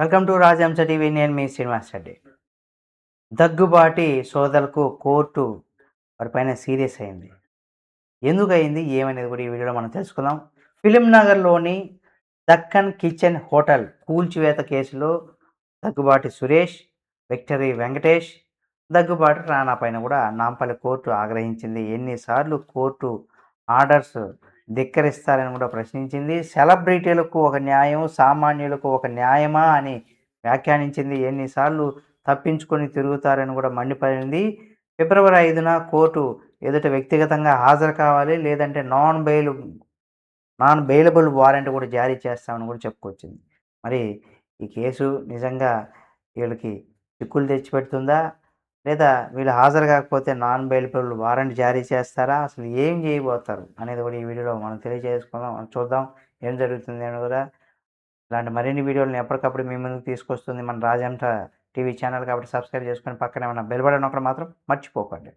Welcome to రాజహంస TV. నేను మీ శ్రీనివాస్ రెడ్డి. దగ్గుబాటి సోదరులకు court వారిపైన సీరియస్ అయింది. ఎందుకు అయింది ఏమనేది కూడా ఈ వీడియోలో మనం తెలుసుకుందాం. ఫిలిం నగర్లోని దక్కన్ కిచెన్ హోటల్ కూల్చివేత కేసులో దగ్గుబాటి సురేష్ విక్టరీ వెంకటేష్ దగ్గుబాటి రాణా పైన కూడా నాంపల్లి కోర్టు ఆగ్రహించింది. ఎన్నిసార్లు కోర్టు ఆర్డర్స్ ధిక్కరిస్తారని కూడా ప్రశ్నించింది. సెలబ్రిటీలకు ఒక న్యాయం సామాన్యులకు ఒక న్యాయమా అని వ్యాఖ్యానించింది. ఎన్నిసార్లు తప్పించుకొని తిరుగుతారని కూడా మండిపడింది. ఫిబ్రవరి ఐదున కోర్టు ఎదుట వ్యక్తిగతంగా హాజరు కావాలి లేదంటే non bail non bailable warrant కూడా జారీ చేస్తామని కూడా చెప్పుకొచ్చింది. మరి ఈ కేసు నిజంగా వీళ్ళకి చిక్కులు తెచ్చిపెడుతుందా? లేదా వీళ్ళు హాజరు కాకపోతే నాన్ బెయిలబుల్ వారెంట్ జారీ చేస్తారా? అసలు ఏం చేయబోతారు? అనేది కూడా ఈ వీడియోలో మనం తెలియజేసుకుందాం. చూద్దాం ఏం జరుగుతుంది అని కూడా. ఇలాంటి మరిన్ని వీడియోలను ఎప్పటికప్పుడు మీ ముందుకు తీసుకొస్తుంది మన రాజంట టీవీ ఛానల్ కాబట్టి సబ్స్క్రైబ్ చేసుకొని పక్కనే ఉన్న బెల్ బటన్ ఒకటి మాత్రం మర్చిపోకండి.